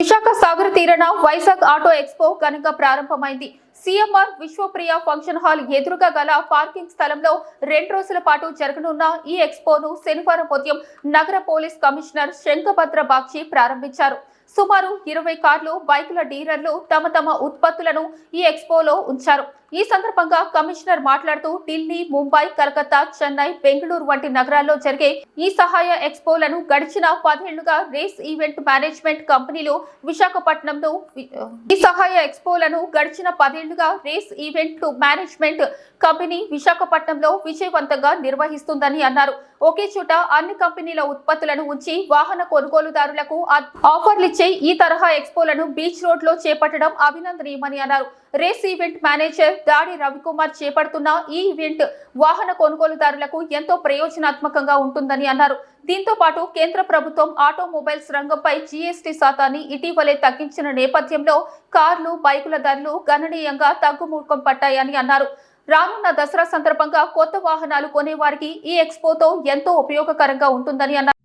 విశాఖ సాగర్ తీరన Vizag auto expo ఘనంగా ప్రారంభమైంది. సిఎంఆర్ విశ్వప్రియ ఫంక్షన్ హాల్ ఎదురుగా గల పార్కింగ్ స్థలంలో రెండు రోజుల పాటు జరగనున్న ఈ ఎక్స్పోను శనివారం ఉదయం నగర పోలీస్ కమిషనర్ శంఖభద్ర బాక్షి ప్రారంభించారు. సుమారు ఇరవై కార్లు బైకుల డీలర్లు తమ తమ ఉత్పత్తులను ఈ ఎక్స్పోలో ఉంచారు. ఈ సందర్భంగా కమిషనర్ మాట్లాడుతూ ఢిల్లీ ముంబై కలకత్తా చెన్నై బెంగళూరు వంటి నగరాల్లో జరిగే ఈ సహాయ ఎక్స్పోలను గడిచిన పదేళ్ళుగా రేస్ ఈవెంట్ మేనేజ్మెంట్ కంపెనీలు విశాఖపట్నంలో ఈ సహాయ ఎక్స్పోలను గడిచిన పదేళ్ళుగా రేస్ ఈవెంట్ మేనేజ్మెంట్ కంపెనీ విశాఖపట్నంలో విజయవంతంగా నిర్వహిస్తుందని అన్నారు. ఒకే చోట అన్ని కంపెనీల ఉత్పత్తులను ఉంచి వాహన కొనుగోలుదారులకు ఆఫర్లిచ్చే ఈ తరహా ఎక్స్పోలను బీచ్ రోడ్లో చేపట్టడం అభినందనీయమని అన్నారు. రేస్ ఈవెంట్ మేనేజర్ దాడి రవికుమార్ చేపడుతున్న ఈ ఈవెంట్ వాహన కొనుగోలుదారులకు ఎంతో ప్రయోజనాత్మకంగా ఉంటుందని అన్నారు. దీంతో పాటు కేంద్ర ప్రభుత్వం ఆటోమొబైల్స్ రంగంపై జీఎస్టీ శాతాన్ని ఇటీవలే తగ్గించిన నేపథ్యంలో కార్లు బైకుల ధరలు గణనీయంగా తగ్గుముఖం పట్టాయని అన్నారు. రానున్న దసరా సందర్భంగా కొత్త వాహనాలు కొనేవారికి ఈ ఎక్స్పోతో ఎంతో ఉపయోగకరంగా ఉంటుందని అన్నారు.